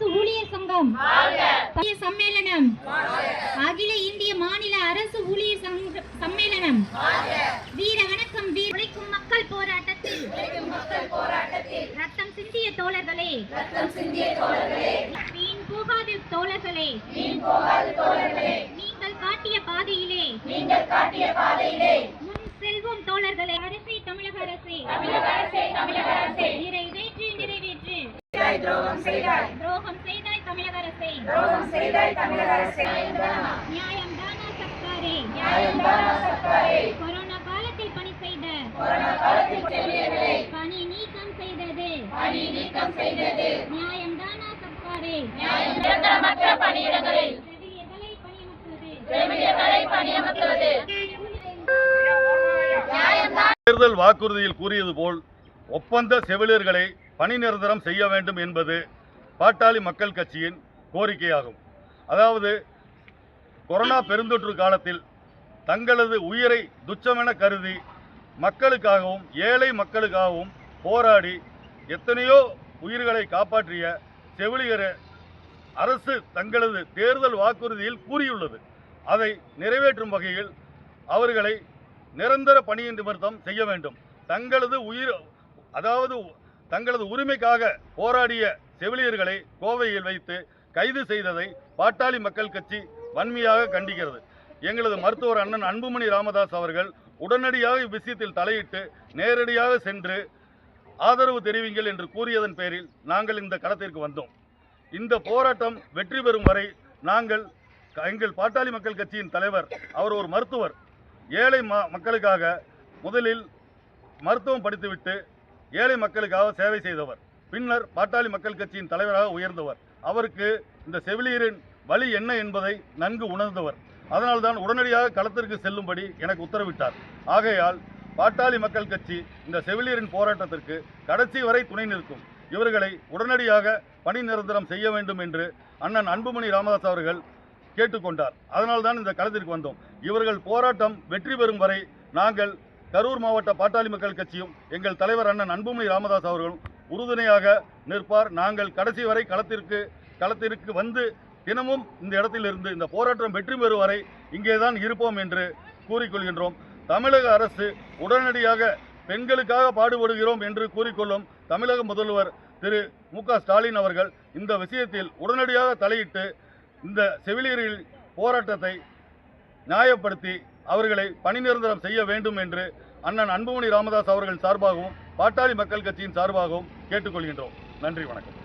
ஊழியர் சங்கம். சம்மேளனம். அகில இந்திய மாநில அரசு ஊழியர் சம்மேளனம். வீர வணக்கம் வீர உழைக்கும் மக்கள் போராட்டத்தில். ரத்தம் சிந்திய தோழர்களே. வீண் போகாத தோழர்களே. நீங்கள் காட்டிய பாதையிலே நீங்கள் காட்டிய பாதையிலே முன் செல்வோம் தோழர்களே அரசே தமிழக அரசே தமிழக அரசே தமிழக அரசே நிறைவேற்று நிறைவேற்று துரோகம் செய்தாய் துரோகம் செய்தாய் தமிழக அரசே துரோகம் செய்தாய் தமிழக அரசே நியாயம் தானா சர்க்காரே நியாயம் தானா சர்க்காரே கொரோனா காலத்தில் பணி செய்த கொரோனா காலத்தில் பணி நீக்கம் செய்தது பணி நீக்கம் செய்தது நியாயம் தானா சர்க்காரே நியாயம் நிரந்தரமற்ற பணியிடங்களில் செவிலியர்களை பணியமர்த்துவது செவிலியர்களை பணியமர்த்துவது தேர்தல் வாக்குறுதியில் கூறியது போல் ஒப்பந்த செவிலியர்களை பணி நிரந்தரம் செய்ய வேண்டும் என்பது பாட்டாளி மக்கள் கட்சியின் கோரிக்கையாகும். அதாவது கொரோனா பெருந்தொற்று காலத்தில் தங்களது உயிரை துச்சமென கருதி மக்களுக்காகவும் ஏழை மக்களுக்காகவும் போராடி எத்தனையோ உயிர்களை காப்பாற்றிய செவிலியரை அரசு தங்களது தேர்தல் வாக்குறுதியில் கூறியுள்ளது. அதை நிறைவேற்றும் வகையில் அவர்களை நிரந்தர பணியின் நிமித்தம் செய்ய வேண்டும். தங்களது உயிர் அதாவது தங்களது உரிமைக்காக போராடிய செவிலியர்களை கோவையில் வைத்து கைது செய்ததை பாட்டாளி மக்கள் கட்சி வன்மையாக கண்டிக்கிறது. எங்களது மருத்துவர் அண்ணன் அன்புமணி ராமதாஸ் அவர்கள் உடனடியாக இவ்விஷயத்தில் தலையிட்டு நேரடியாக சென்று ஆதரவு தெரிவிங்கள் என்று கூறியதன் பேரில் நாங்கள் இந்த களத்திற்கு வந்தோம். இந்த போராட்டம் வெற்றி பெறும் வரை நாங்கள் எங்கள் பாட்டாளி மக்கள் கட்சியின் தலைவர் அவர் ஒரு மருத்துவர். ஏழை ம- மக்களுக்காக முதலில் மருத்துவம் படித்துவிட்டு ஏழை மக்களுக்காக சேவை செய்தவர். பின்னர் பாட்டாளி மக்கள் கட்சியின் தலைவராக உயர்ந்தவர். அவருக்கு இந்த செவிலியரின் வழி என்ன என்பதை நன்கு உணர்ந்தவர். அதனால்தான் உடனடியாக களத்திற்கு செல்லும்படி எனக்கு உத்தரவிட்டார். ஆகையால் பாட்டாளி மக்கள் கட்சி இந்த செவிலியரின் போராட்டத்திற்கு கடைசி வரை துணை நிற்கும். இவர்களை உடனடியாக பணி நிரந்தரம் செய்ய வேண்டும் என்று அண்ணன் அன்புமணி ராமதாஸ் அவர்கள் கேட்டுக்கொண்டார். அதனால்தான் இந்த களத்திற்கு வந்தோம். இவர்கள் போராட்டம் வெற்றி பெறும் வரை நாங்கள் கரூர் மாவட்ட பாட்டாளி மக்கள் கட்சியும் எங்கள் தலைவர் அண்ணன் அன்புமணி ராமதாஸ் அவர்களும் உறுதுணையாக நிற்பார். நாங்கள் கடைசி வரை களத்திற்கு களத்திற்கு வந்து தினமும் இந்த இடத்திலிருந்து இந்த போராட்டம் வெற்றி பெறும் வரை இங்கேதான் இருப்போம் என்று கூறிக்கொள்கின்றோம். தமிழக அரசு உடனடியாக பெண்களுக்காக பாடுபடுகிறோம் என்று கூறிக்கொள்ளும் தமிழக முதல்வர் திரு மு ஸ்டாலின் அவர்கள் இந்த விஷயத்தில் உடனடியாக தலையிட்டு இந்த செவிலியரில் போராட்டத்தை நியாயப்படுத்தி அவர்களை பணி நிரந்தரம் செய்ய வேண்டும் என்று அண்ணன் அன்புமணி ராமதாஸ் அவர்கள் சார்பாகவும் பாட்டாளி மக்கள் கட்சியின் சார்பாகவும் கேட்டுக்கொள்கின்றோம். நன்றி வணக்கம்.